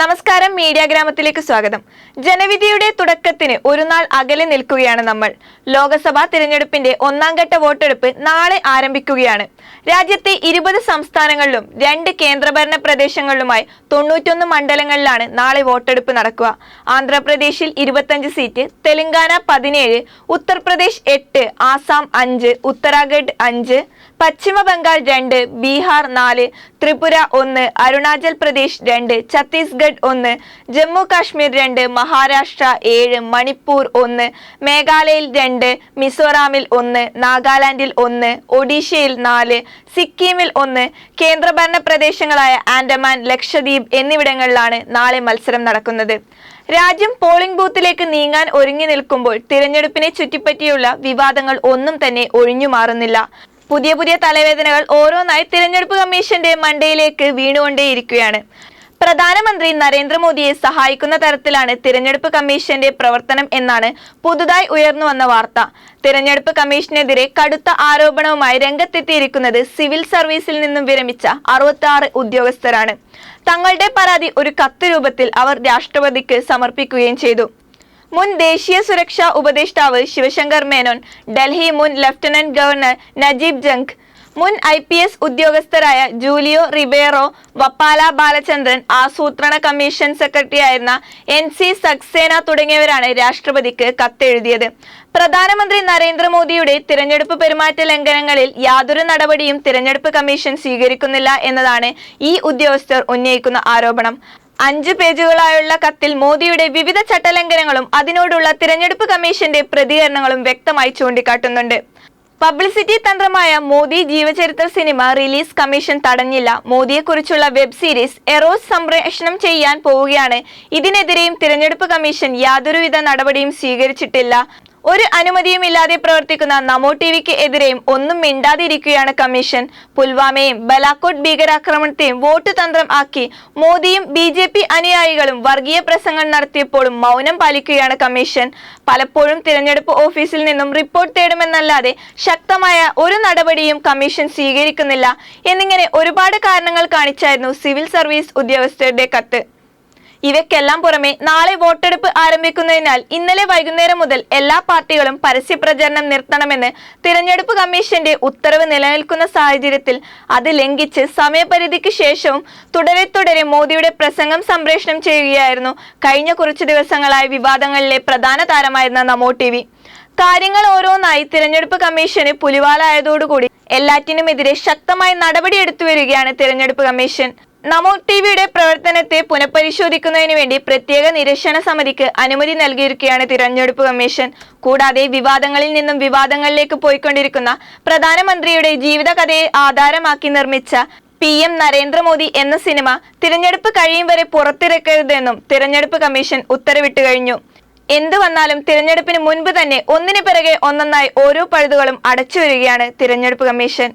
നമസ്കാരം മീഡിയ ഗ്രാമത്തിലേക്ക് സ്വാഗതം. ജനവിധിയുടെ തുടക്കത്തിന് ഒരു നാൾ അകലെ നിൽക്കുകയാണ് നമ്മൾ. ലോക്സഭാ തിരഞ്ഞെടുപ്പിന്റെ ഒന്നാം ഘട്ട വോട്ടെടുപ്പ് നാളെ ആരംഭിക്കുകയാണ്. രാജ്യത്തെ ഇരുപത് സംസ്ഥാനങ്ങളിലും രണ്ട് കേന്ദ്രഭരണ പ്രദേശങ്ങളിലുമായി തൊണ്ണൂറ്റൊന്ന് മണ്ഡലങ്ങളിലാണ് നാളെ വോട്ടെടുപ്പ് നടക്കുക. ആന്ധ്രാപ്രദേശിൽ ഇരുപത്തഞ്ച് സീറ്റ് തെലങ്കാന പതിനേഴ് ഉത്തർപ്രദേശ് എട്ട് ആസാം അഞ്ച് ഉത്തരാഖണ്ഡ് അഞ്ച് പശ്ചിമ ബംഗാൾ രണ്ട് ബീഹാർ നാല് ത്രിപുര ഒന്ന് അരുണാചൽ പ്രദേശ് രണ്ട് ഛത്തീസ്ഗഡ് ഒന്ന് ജമ്മു കാശ്മീർ രണ്ട് മഹാരാഷ്ട്ര ഏഴ് മണിപ്പൂർ ഒന്ന് മേഘാലയയിൽ രണ്ട് മിസോറാമിൽ ഒന്ന് നാഗാലാൻഡിൽ ഒന്ന് ഒഡീഷയിൽ നാല് സിക്കിമിൽ ഒന്ന് കേന്ദ്രഭരണ പ്രദേശങ്ങളായ ആൻഡമാൻ ലക്ഷദ്വീപ് എന്നിവിടങ്ങളിലാണ് നാളെ മത്സരം നടക്കുന്നത്. രാജ്യം പോളിംഗ് ബൂത്തിലേക്ക് നീങ്ങാൻ ഒരുങ്ങി നിൽക്കുമ്പോൾ തിരഞ്ഞെടുപ്പിനെ ചുറ്റിപ്പറ്റിയുള്ള വിവാദങ്ങൾ ഒന്നും തന്നെ ഒഴിഞ്ഞു മാറുന്നില്ല. പുതിയ പുതിയ തലവേദനകൾ ഓരോന്നായി തിരഞ്ഞെടുപ്പ് കമ്മീഷന്റെ മണ്ടയിലേക്ക് വീണുകൊണ്ടേയിരിക്കുകയാണ്. പ്രധാനമന്ത്രി നരേന്ദ്രമോദിയെ സഹായിക്കുന്ന തരത്തിലാണ് തിരഞ്ഞെടുപ്പ് കമ്മീഷന്റെ പ്രവർത്തനം എന്നാണ് പുതുതായി ഉയർന്നു വന്ന വാർത്ത. തിരഞ്ഞെടുപ്പ് കമ്മീഷനെതിരെ കടുത്ത ആരോപണവുമായി രംഗത്തെത്തിയിരിക്കുന്നത് സിവിൽ സർവീസിൽ നിന്നും വിരമിച്ച അറുപത്തി ഉദ്യോഗസ്ഥരാണ്. തങ്ങളുടെ പരാതി ഒരു കത്ത് രൂപത്തിൽ അവർ രാഷ്ട്രപതിക്ക് സമർപ്പിക്കുകയും ചെയ്തു. മുൻ ദേശീയ സുരക്ഷാ ഉപദേഷ്ടാവ് ശിവശങ്കർ മേനോൻ ഡൽഹി മുൻ ലഫ്റ്റനന്റ് ഗവർണർ നജീബ് ജംഗ് മുൻ ഐ പി എസ് ഉദ്യോഗസ്ഥരായ ജൂലിയോ റിബേറോ വപ്പാല ബാലചന്ദ്രൻ ആസൂത്രണ കമ്മീഷൻ സെക്രട്ടറിയായിരുന്ന എൻ സി സക്സേന തുടങ്ങിയവരാണ് രാഷ്ട്രപതിക്ക് കത്തെഴുതിയത്. പ്രധാനമന്ത്രി നരേന്ദ്രമോദിയുടെ തിരഞ്ഞെടുപ്പ് പെരുമാറ്റ ലംഘനങ്ങളിൽ യാതൊരു നടപടിയും തിരഞ്ഞെടുപ്പ് കമ്മീഷൻ സ്വീകരിക്കുന്നില്ല എന്നതാണ് ഈ ഉദ്യോഗസ്ഥർ ഉന്നയിക്കുന്ന ആരോപണം. അഞ്ച് പേജുകളായുള്ള കത്തിൽ മോദിയുടെ വിവിധ ചട്ടലംഘനങ്ങളും അതിനോടുള്ള തിരഞ്ഞെടുപ്പ് കമ്മീഷന്റെ പ്രതികരണങ്ങളും വ്യക്തമായി ചൂണ്ടിക്കാട്ടുന്നുണ്ട്. പബ്ലിസിറ്റി തന്ത്രമായ മോദി ജീവചരിത്ര സിനിമ റിലീസ് കമ്മീഷൻ തടഞ്ഞില്ല. മോദിയെക്കുറിച്ചുള്ള വെബ് സീരീസ് എറോസ് സംപ്രേഷണം ചെയ്യാൻ പോവുകയാണ്. ഇതിനെതിരെയും തിരഞ്ഞെടുപ്പ് കമ്മീഷൻ യാതൊരുവിധ നടപടിയും സ്വീകരിച്ചിട്ടില്ല. ഒരു അനുമതിയുമില്ലാതെ പ്രവർത്തിക്കുന്ന നമോ ടി വിക്ക് എതിരെയും ഒന്നും മിണ്ടാതിരിക്കുകയാണ് കമ്മീഷൻ. പുൽവാമയും ബലാക്കോട്ട് ഭീകരാക്രമണത്തെയും വോട്ട് തന്ത്രം ആക്കി മോദിയും ബി ജെ പി അനുയായികളും വർഗീയ പ്രസംഗം നടത്തിയപ്പോഴും മൗനം പാലിക്കുകയാണ് കമ്മീഷൻ. പലപ്പോഴും തിരഞ്ഞെടുപ്പ് ഓഫീസിൽ നിന്നും റിപ്പോർട്ട് തേടുമെന്നല്ലാതെ ശക്തമായ ഒരു നടപടിയും കമ്മീഷൻ സ്വീകരിക്കുന്നില്ല. എന്നിങ്ങനെ ഒരുപാട് കാരണങ്ങൾ കാണിച്ചായിരുന്നു സിവിൽ സർവീസ് ഉദ്യോഗസ്ഥരുടെ കത്ത്. ഇവയ്ക്കെല്ലാം പുറമെ നാളെ വോട്ടെടുപ്പ് ആരംഭിക്കുന്നതിനാൽ ഇന്നലെ വൈകുന്നേരം മുതൽ എല്ലാ പാർട്ടികളും പരസ്യപ്രചരണം നിർത്തണമെന്ന് തിരഞ്ഞെടുപ്പ് കമ്മീഷന്റെ ഉത്തരവ് നിലനിൽക്കുന്ന സാഹചര്യത്തിൽ അത് ലംഘിച്ച് സമയപരിധിക്ക് ശേഷവും തുടരെ തുടരെ മോദിയുടെ പ്രസംഗം സംപ്രേഷണം ചെയ്യുകയായിരുന്നു കഴിഞ്ഞ കുറച്ചു ദിവസങ്ങളായി വിവാദങ്ങളിലെ പ്രധാന താരമായിരുന്ന നമോ ടി കാര്യങ്ങൾ ഓരോന്നായി തിരഞ്ഞെടുപ്പ് കമ്മീഷന് പുലിവാലായതോടുകൂടി എല്ലാറ്റിനുമെതിരെ ശക്തമായ നടപടിയെടുത്തു വരികയാണ് തിരഞ്ഞെടുപ്പ് കമ്മീഷൻ. നമോ ടിവിയുടെ പ്രവർത്തനത്തെ പുനഃപരിശോധിക്കുന്നതിന് വേണ്ടി പ്രത്യേക നിരീക്ഷണ സമിതിക്ക് അനുമതി നൽകിയിരിക്കുകയാണ് തിരഞ്ഞെടുപ്പ് കമ്മീഷൻ. കൂടാതെ വിവാദങ്ങളിൽ നിന്നും വിവാദങ്ങളിലേക്ക് പോയിക്കൊണ്ടിരിക്കുന്ന പ്രധാനമന്ത്രിയുടെ ജീവിതകഥയെ ആധാരമാക്കി നിർമ്മിച്ച പി എം നരേന്ദ്രമോദി എന്ന സിനിമ തിരഞ്ഞെടുപ്പ് കഴിയും വരെ പുറത്തിറക്കരുതെന്നും തിരഞ്ഞെടുപ്പ് കമ്മീഷൻ ഉത്തരവിട്ട് കഴിഞ്ഞു. എന്തു വന്നാലും തിരഞ്ഞെടുപ്പിന് മുൻപ് തന്നെ ഒന്നിനു പിറകെ ഒന്നൊന്നായി ഓരോ പഴുതുകളും അടച്ചു വരികയാണ് തിരഞ്ഞെടുപ്പ് കമ്മീഷൻ.